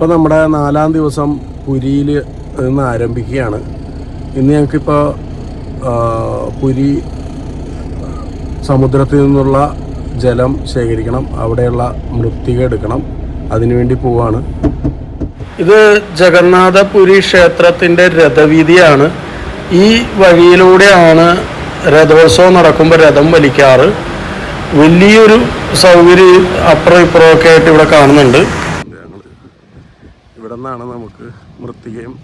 ഇപ്പം നമ്മുടെ നാലാം ദിവസം പുരിയിൽ നിന്ന് ആരംഭിക്കുകയാണ്. ഇന്ന് ഞങ്ങൾക്കിപ്പോൾ പുരി സമുദ്രത്തിൽ നിന്നുള്ള ജലം ശേഖരിക്കണം. അവിടെയുള്ള മൃത്തിക എടുക്കണം. അതിനുവേണ്ടി പോവാണ്. ഇത് ജഗന്നാഥപുരി ക്ഷേത്രത്തിന്റെ രഥവീതിയാണ്. ഈ വഴിയിലൂടെയാണ് രഥോത്സവം നടക്കുമ്പോൾ രഥം വലിക്കാറ്. വലിയൊരു സൗകര്യം അപ്പുറം ഇപ്പുറമൊക്കെ ആയിട്ട് ഇവിടെ കാണുന്നുണ്ട്. ഇവിടെ നിന്നാണ് നമുക്ക് മൃത്തികയും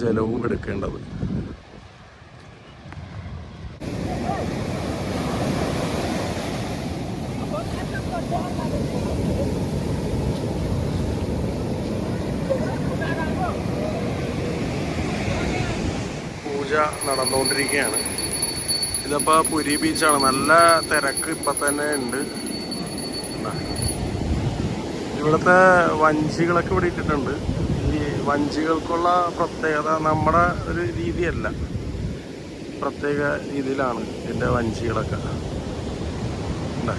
ജലവും എടുക്കേണ്ടത്. പൂജ നടന്നുകൊണ്ടിരിക്കുകയാണ്. ഇതിപ്പോൾ പുരി ബീച്ചാണ് നല്ല തിരക്ക് ഇപ്പം തന്നെ ഉണ്ട്. ഇവിടുത്തെ വഞ്ചികളൊക്കെ ഇവിടെ ഇട്ടിട്ടുണ്ട്. ഈ വഞ്ചികൾക്കുള്ള പ്രത്യേകത നമ്മുടെ ഒരു രീതിയല്ല. പ്രത്യേക രീതിയിലാണ് ഇതിന്റെ വഞ്ചികളൊക്കെ. ദാ.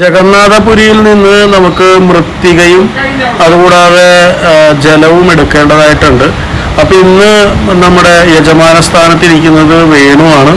ജഗന്നാഥപുരിയിൽ നിന്ന് നമുക്ക് മൃത്തികയും അതുകൂടാതെ ജലവും എടുക്കേണ്ടതായിട്ടുണ്ട്. അപ്പൊ ഇന്ന് നമ്മുടെ യജമാന സ്ഥാനത്തിരിക്കുന്നത് വേണുവാണ്.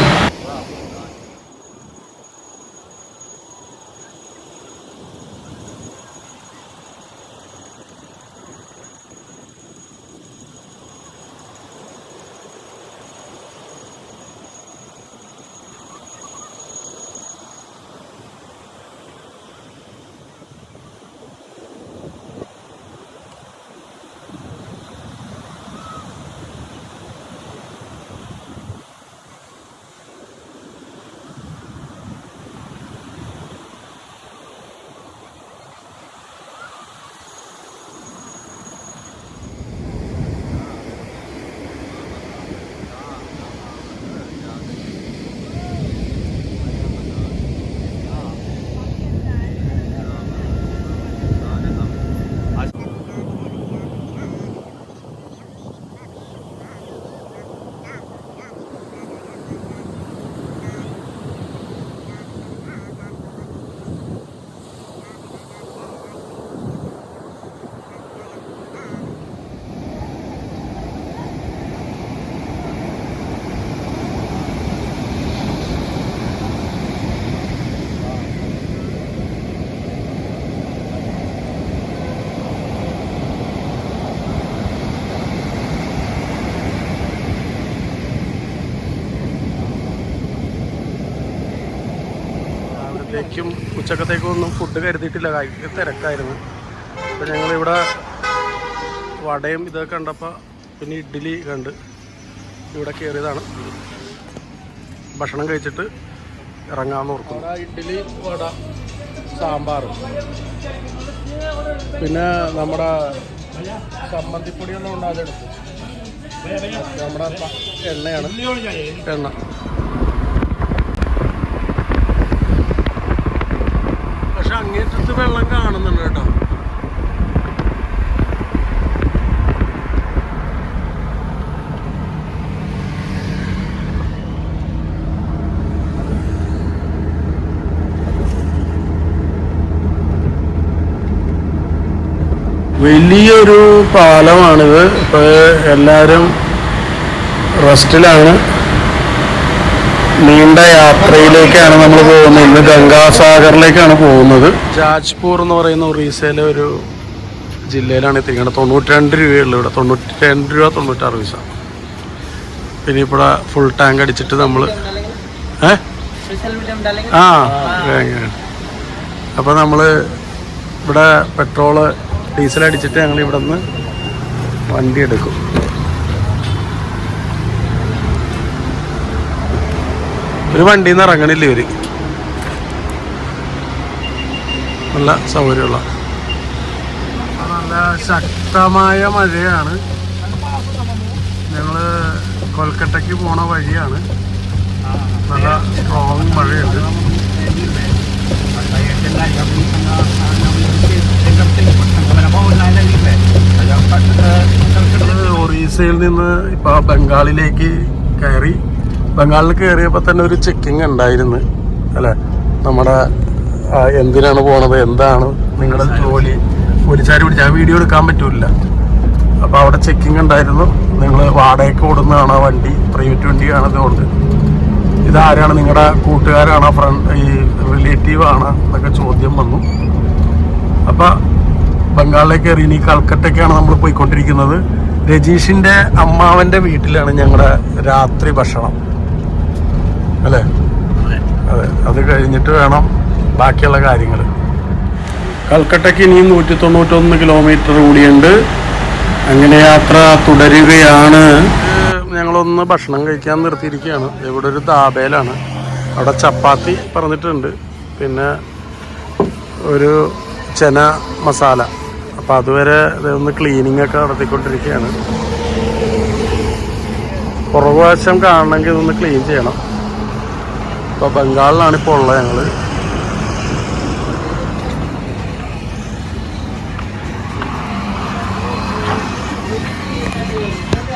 രാവിലത്തേക്കും ഉച്ചക്കത്തേക്കൊന്നും ഫുഡ് കരുതിയിട്ടില്ല. തിരക്കായിരുന്നു. അപ്പോൾ ഞങ്ങളിവിടെ വടയും ഇതൊക്കെ കണ്ടപ്പോൾ പിന്നെ ഇഡ്ഡലി കണ്ട് ഇവിടെ കയറിയതാണ് ഭക്ഷണം കഴിച്ചിട്ട് ഇറങ്ങാമെന്ന് ഓർക്കുന്നു. ഇഡ്ഡലി വട സാമ്പാർ. പിന്നെ നമ്മുടെ ചമ്മന്തിപ്പൊടിയൊന്നും ഉണ്ടാകും നമ്മുടെ എണ്ണയാണ്. എണ്ണ പക്ഷെ വെള്ളം കാണുന്നുണ്ട് കേട്ടോ. വലിയൊരു പാലമാണിത്. ഇപ്പോൾ എല്ലാവരും റെസ്റ്റിലാണ്. നീണ്ട യാത്രയിലേക്കാണ് നമ്മൾ പോകുന്നത്. ഇന്ന് ഗംഗാസാഗറിലേക്കാണ് പോകുന്നത്. ജാജ്പൂർ എന്ന് പറയുന്ന ഒറീസയിലെ ഒരു ജില്ലയിലാണ് എത്തിക്കുന്നത് തൊണ്ണൂറ്റി രണ്ട് രൂപയുള്ളൂ ഇവിടെ. തൊണ്ണൂറ്റി രണ്ട് രൂപ തൊണ്ണൂറ്റാറ് പൈസ. പിന്നെ ഇവിടെ ഫുൾ ടാങ്ക് അടിച്ചിട്ട് നമ്മൾ ഏ? ആ അപ്പോൾ നമ്മൾ ഇവിടെ പെട്രോൾ ഡീസൽ അടിച്ചിട്ട് ഞങ്ങൾ ഇവിടെ നിന്ന് വണ്ടി എടുക്കും. ഒരു വണ്ടിയിൽ നിന്ന് ഇറങ്ങണില്ല ഇവർ. നല്ല സൗകര്യമുള്ള. നല്ല ശക്തമായ മഴയാണ്. ഞങ്ങൾ കൊൽക്കട്ടക്ക് പോണ വഴിയാണ്. നല്ല സ്ട്രോങ് മഴയുണ്ട്. ഒറീസയിൽ നിന്ന് ഇപ്പൊ ബംഗാളിലേക്ക് കയറി ബംഗാളിൽ കയറിയപ്പോൾ തന്നെ ഒരു ചെക്കിങ് ഉണ്ടായിരുന്നു അല്ലേ? നമ്മുടെ എന്തിനാണ് പോണത് എന്താണ് നിങ്ങളുടെ ജോലി? പോലീസുകാർ പിടിച്ച് ആ വീഡിയോ എടുക്കാൻ പറ്റൂല അപ്പോൾ അവിടെ ചെക്കിങ് ഉണ്ടായിരുന്നു. നിങ്ങൾ വാടകയ്ക്ക് ഓടുന്നതാണോ വണ്ടി? പ്രൈവറ്റ് വണ്ടിയാണോ ഇതുകൊണ്ട്? ഇതാരാണ് നിങ്ങളുടെ കൂട്ടുകാരാണോ? ഫ്രണ്ട് ഈ റിലേറ്റീവ് ആണോ? എന്നൊക്കെ ചോദ്യം വന്നു. അപ്പൊ ബംഗാളിലേക്ക് കയറി ഇനി കൽക്കട്ടയ്ക്കാണ് നമ്മൾ പോയിക്കൊണ്ടിരിക്കുന്നത്. രജീഷിന്റെ അമ്മാവന്റെ വീട്ടിലാണ് ഞങ്ങളുടെ രാത്രി ഭക്ഷണം. അല്ലേ? അതെ. അത്. കഴിഞ്ഞിട്ട് വേണം ബാക്കിയുള്ള കാര്യങ്ങൾ. കൽക്കട്ടയ്ക്ക് ഇനിയും നൂറ്റി തൊണ്ണൂറ്റൊന്ന് കിലോമീറ്റർ കൂടിയുണ്ട്. അങ്ങനെ യാത്ര തുടരുകയാണ്. ഞങ്ങളൊന്ന് ഭക്ഷണം കഴിക്കാൻ നിർത്തിയിരിക്കുകയാണ്. ഇവിടെ ഒരു ദാബേലാണ്. അവിടെ ചപ്പാത്തി പറഞ്ഞിട്ടുണ്ട്. പിന്നെ ഒരു ചെന മസാല. അപ്പോൾ അതുവരെ ഇതൊന്ന് ഒന്ന് ക്ലീനിങ് ഒക്കെ നടത്തിക്കൊണ്ടിരിക്കുകയാണ്. പുറകുവശം കാണണമെങ്കിൽ ഇതൊന്ന് ക്ലീൻ ചെയ്യണം. ഇപ്പോൾ ബംഗാളിലാണ് ഇപ്പോൾ ഉള്ളത് ഞങ്ങൾ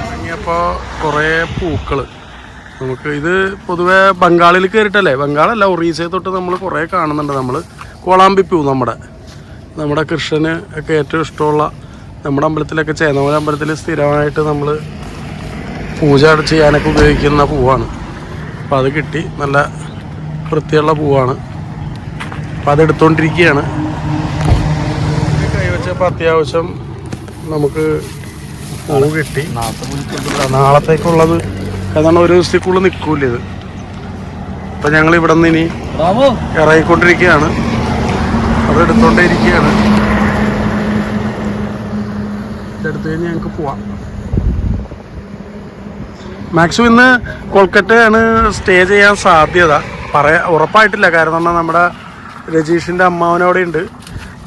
ഇറങ്ങിയപ്പോൾ കുറേ പൂക്കൾ നമുക്ക് ഇത് പൊതുവെ ബംഗാളിൽ കയറിയിട്ടല്ലേ? ബംഗാളല്ല ഒറീസയെ തൊട്ട് നമ്മൾ കുറേ കാണുന്നുണ്ട് നമ്മൾ കോളാമ്പി പൂ നമ്മുടെ. നമ്മുടെ കൃഷ്ണന് ഒക്കെ ഏറ്റവും ഇഷ്ടമുള്ള നമ്മുടെ അമ്പലത്തിലൊക്കെ ചേന്നമല അമ്പലത്തിൽ സ്ഥിരമായിട്ട് നമ്മൾ പൂജ ചെയ്യാനൊക്കെ ഉപയോഗിക്കുന്ന പൂവാണ്. അപ്പോൾ അത് കിട്ടി. നല്ല വൃത്തിയുള്ള പൂവാണ്. അപ്പോൾ അതെടുത്തോണ്ടിരിക്കുകയാണ്. കൈ കൈവച്ചപ്പോൾ അത്യാവശ്യം നമുക്ക് പൂ കിട്ടി. നാളത്തേക്കുള്ളത് കാരണം ഒരു ദിവസത്തേക്കുള്ള നിൽക്കൂല ഇത്. അപ്പം ഞങ്ങൾ ഇവിടെ നിന്ന് ഇനി ഇറങ്ങിക്കൊണ്ടിരിക്കുകയാണ്. അത് എടുത്തോണ്ടേ ഇരിക്കുകയാണ് ഇതെടുത്ത് കഴിഞ്ഞ് ഞങ്ങൾക്ക് പോവാം. മാക്സിമം ഇന്ന് കൊൽക്കത്തയാണ് സ്റ്റേ ചെയ്യാൻ സാധ്യത. പറയാ ഉറപ്പായിട്ടില്ല. കാരണം എന്നാൽ നമ്മുടെ രജീഷിന്റെ അമ്മാവനവിടെ ഉണ്ട്.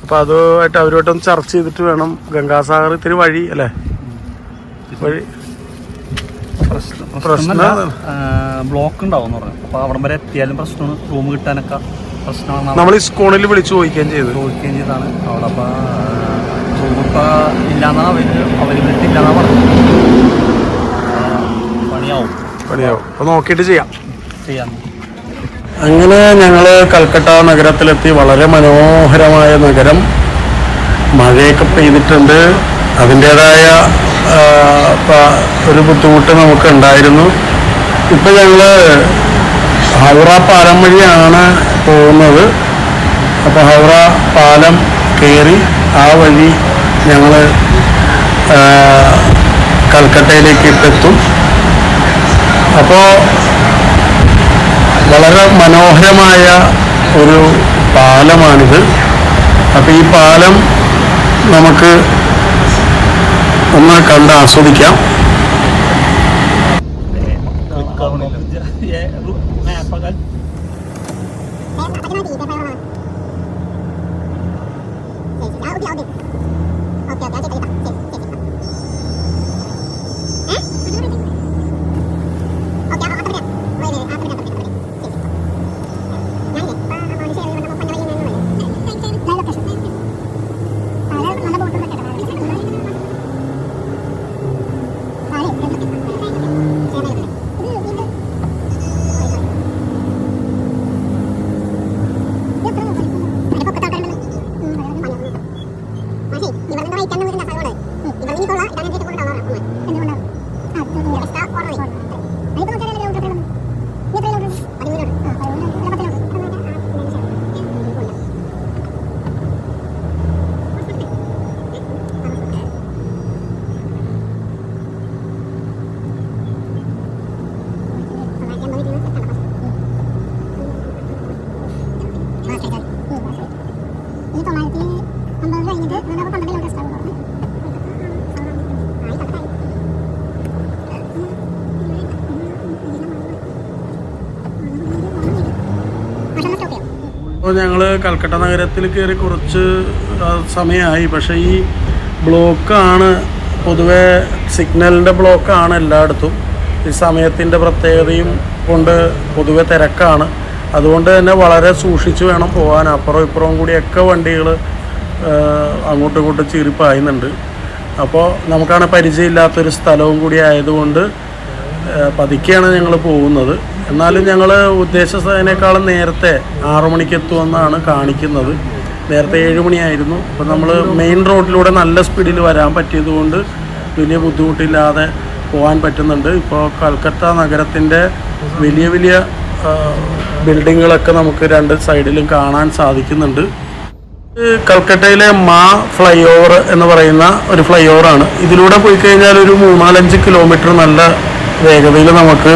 അപ്പോൾ അതുമായിട്ട് അവരുമായിട്ടൊന്ന് ചർച്ച ചെയ്തിട്ട് വേണം. ഗംഗാസാഗർ ഇത്തിരി വഴി അല്ലേ? വഴി പ്രശ്നം ബ്ലോക്ക് ഉണ്ടാവും പറഞ്ഞു. അപ്പൊ അവിടം വരെ എത്തിയാലും പ്രശ്നമാണ്. റൂം കിട്ടാനൊക്കെ പ്രശ്നമാണ് നമ്മൾ ഈ സ്കൂളിൽ വിളിച്ചു ചോദിക്കുകയും ചെയ്തു. ചോദിക്കുകയും ചെയ്താണ് അവിടെ അപ്പൊ റൂം ഇപ്പൊ ഇല്ലാന്നാ അവർ അവർ വിട്ടില്ലാന്നാ പറഞ്ഞു ആ, പണിയാവും. പണിയാവും. അപ്പോൾ നോക്കിയിട്ട് ചെയ്യാം. ചെയ്യാൻ അങ്ങനെ ഞങ്ങൾ കൽക്കട്ട നഗരത്തിലെത്തി വളരെ മനോഹരമായ നഗരം മഴയൊക്കെ പെയ്തിട്ടുണ്ട്. അതിന്റേതായ ഒരു ബുദ്ധിമുട്ട് നമുക്ക് ഉണ്ടായിരുന്നു ഇപ്പം ഞങ്ങൾ ഹൗറ പാലം വഴിയാണ് പോകുന്നത്. അപ്പോൾ ഹൗറ പാലം കയറി ആ വഴി ഞങ്ങൾ കൽക്കട്ടയിലേക്ക് ഇട്ടെത്തും. അപ്പോൾ വളരെ മനോഹരമായ ഒരു പാലമാണിത്. അപ്പോൾ ഈ പാലം നമുക്ക് ഒന്ന് കണ്ട് ആസ്വദിക്കാം. ഈ തൊള്ളായിരത്തി അമ്പത് കഴിഞ്ഞിട്ട് നമുക്ക് പന്ത്രണ്ട് കിലോമീറ്റർ സ്റ്റാർട്ട് പറഞ്ഞു ആയി പത്തായി ഭക്ഷണം സ്റ്റോപ്പ് ചെയ്യാം അപ്പോൾ ഞങ്ങൾ കൽക്കട്ട നഗരത്തിൽ കയറി കുറച്ച് സമയമായി. പക്ഷേ ഈ ബ്ലോക്കാണ് പൊതുവെ സിഗ്നലിന്റെ ബ്ലോക്കാണ് എല്ലായിടത്തും. ഈ സമയത്തിന്റെ പ്രത്യേകതയും കൊണ്ട് പൊതുവെ തിരക്കാണ്. അതുകൊണ്ട് തന്നെ വളരെ സൂക്ഷിച്ച് വേണം പോകാൻ. അപ്പുറം ഇപ്പുറവും കൂടിയൊക്കെ വണ്ടികൾ അങ്ങോട്ടും ഇങ്ങോട്ടും ചീറിപ്പായുന്നുണ്ട്. അപ്പോൾ നമുക്കാണ് പരിചയമില്ലാത്തൊരു സ്ഥലവും കൂടി ആയതുകൊണ്ട് പതുക്കെയാണ് ഞങ്ങൾ പോകുന്നത്. എന്നാലും ഞങ്ങൾ ഉദ്ദേശിച്ചതിനേക്കാളും നേരത്തെ ആറു മണിക്ക് എത്തുമെന്നാണ് കാണിക്കുന്നത്. നേരത്തെ ഏഴ് മണിയായിരുന്നു. അപ്പോൾ നമ്മൾ മെയിൻ റോഡിലൂടെ നല്ല സ്പീഡിൽ വരാൻ പറ്റിയതുകൊണ്ട് വലിയ ബുദ്ധിമുട്ടില്ലാതെ പോകാൻ പറ്റുന്നുണ്ട്. ഇപ്പോൾ കൽക്കത്ത നഗരത്തിന്റെ വലിയ വലിയ ബിൽഡിങ്ങുകളൊക്കെ നമുക്ക് രണ്ട് സൈഡിലും കാണാൻ സാധിക്കുന്നുണ്ട്. കൽക്കട്ടയിലെ മാ ഫ്ലൈ ഓവർ എന്ന് പറയുന്ന ഒരു ഫ്ലൈ ഓവറാണ് ഇതിലൂടെ പോയി കഴിഞ്ഞാൽ ഒരു മൂന്നാലഞ്ച് കിലോമീറ്റർ നല്ല വേഗതയിൽ നമുക്ക്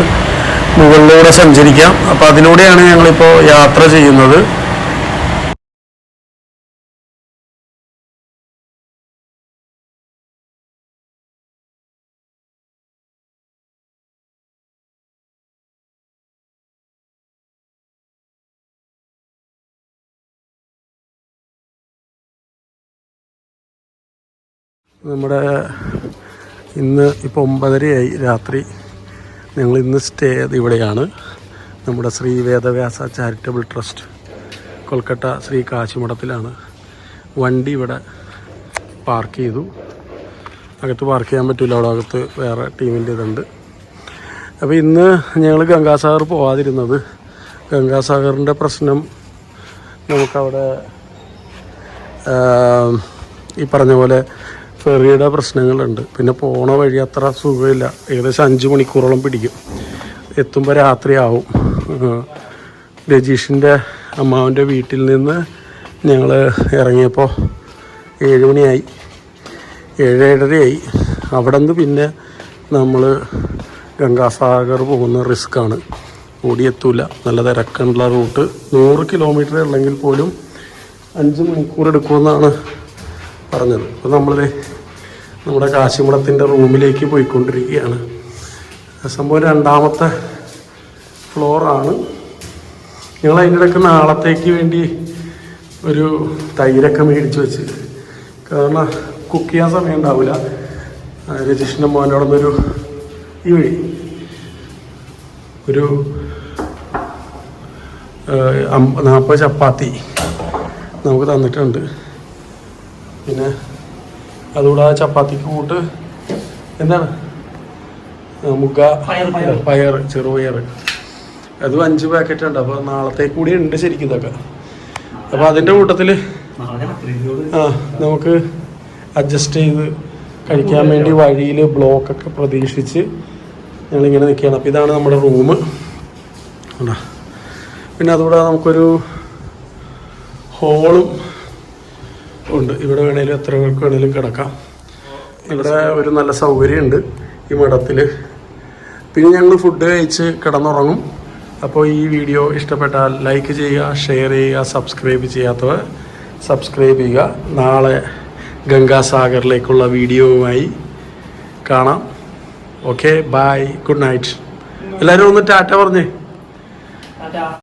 മുകളിലൂടെ സഞ്ചരിക്കാം. അപ്പോൾ അതിലൂടെയാണ് ഞങ്ങളിപ്പോൾ യാത്ര ചെയ്യുന്നത്. നമ്മുടെ ഇന്ന് ഇപ്പോൾ ഒമ്പതരയായി രാത്രി. ഞങ്ങൾ ഇന്ന് സ്റ്റേ ചെയ്ത് ഇവിടെയാണ്. നമ്മുടെ ശ്രീ വേദവ്യാസ ചാരിറ്റബിൾ ട്രസ്റ്റ് കൊൽക്കട്ട ശ്രീ കാശിമഠത്തിലാണ്. വണ്ടി ഇവിടെ പാർക്ക് ചെയ്തു. അകത്ത് പാർക്ക് ചെയ്യാൻ പറ്റില്ല അവിടെ അകത്ത് വേറെ ടീമിന്റെ ഇതുണ്ട്. അപ്പോൾ ഇന്ന് ഞങ്ങൾ ഗംഗാസാഗർ പോവാതിരുന്നത്. ഗംഗാസാഗറിന്റെ പ്രശ്നം നമുക്കവിടെ ഈ പറഞ്ഞ പോലെ ഫെറിയുടെ പ്രശ്നങ്ങളുണ്ട്. പിന്നെ പോണ വഴി അത്ര സുഖമില്ല. ഏകദേശം അഞ്ച് മണിക്കൂറോളം പിടിക്കും. എത്തുമ്പോൾ രാത്രിയാവും. രജീഷിന്റെ അമ്മാവന്റെ വീട്ടിൽ നിന്ന് ഞങ്ങൾ ഇറങ്ങിയപ്പോൾ ഏഴ് മണിയായി. ഏഴ് ഏഴരയായി അവിടെ നിന്ന് പിന്നെ നമ്മൾ ഗംഗാസാഗർ പോകുന്ന റിസ്ക്കാണ് ഓടിയെത്തൂല നല്ല തിരക്കുള്ള റൂട്ട്. നൂറ് കിലോമീറ്റർ ഉള്ളെങ്കിൽ പോലും അഞ്ച് മണിക്കൂർ എടുക്കുമെന്നാണ് പറഞ്ഞത്. അപ്പോൾ നമ്മൾ നമ്മുടെ കാശിമഠത്തിന്റെ റൂമിലേക്ക് പോയിക്കൊണ്ടിരിക്കുകയാണ്. സംഭവം രണ്ടാമത്തെ ഫ്ലോറാണ് ഞങ്ങൾ അതിന്റെ ഇടയ്ക്ക് നാളത്തേക്ക് വേണ്ടി ഒരു തൈരൊക്കെ മേടിച്ച് വെച്ച്. കാരണം കുക്ക് ചെയ്യാൻ സമയം ഉണ്ടാവില്ല രജിഷ്ണൻ മോനോട് ഒരു ഈ വഴി. ഒരു നാൽപ്പത് ചപ്പാത്തി നമുക്ക് തന്നിട്ടുണ്ട്. പിന്നെ അതുകൂടാതെ ചപ്പാത്തിക്ക് കൂട്ട് എന്താണ്? മുഗ പയർ ചെറുപയർ അതും അഞ്ച് പാക്കറ്റ് ഉണ്ട്. അപ്പോൾ നാളത്തേക്ക് കൂടി ഉണ്ട് ശരിക്കും ഇതൊക്കെ. അപ്പോൾ അതിന്റെ കൂട്ടത്തിൽ ആ നമുക്ക് അഡ്ജസ്റ്റ് ചെയ്ത് കഴിക്കാൻ വേണ്ടി വഴിയിൽ ബ്ലോക്കൊക്കെ പ്രതീക്ഷിച്ച് ഞങ്ങളിങ്ങനെ നിൽക്കുകയാണ്. അപ്പോൾ ഇതാണ് നമ്മുടെ റൂം പിന്നെ അതുകൂടാതെ നമുക്കൊരു ഹോളും ഉണ്ട്. ഇവിടെ വേണേലും എത്ര പേർക്ക് വേണേലും കിടക്കാം. ഇവിടെ ഒരു നല്ല സൗകര്യമുണ്ട് ഈ മഠത്തിൽ പിന്നെ ഞങ്ങൾ ഫുഡ് കഴിച്ച് കിടന്നുറങ്ങും. അപ്പോൾ ഈ വീഡിയോ ഇഷ്ടപ്പെട്ടാൽ ലൈക്ക് ചെയ്യുക ഷെയർ ചെയ്യുക സബ്സ്ക്രൈബ് ചെയ്യാത്തവർ സബ്സ്ക്രൈബ് ചെയ്യുക. നാളെ ഗംഗാസാഗറിലേക്കുള്ള വീഡിയോവുമായി കാണാം. ഓക്കെ ബായ് ഗുഡ് നൈറ്റ് എല്ലാവരും ഒന്ന് ടാറ്റ പറഞ്ഞേ.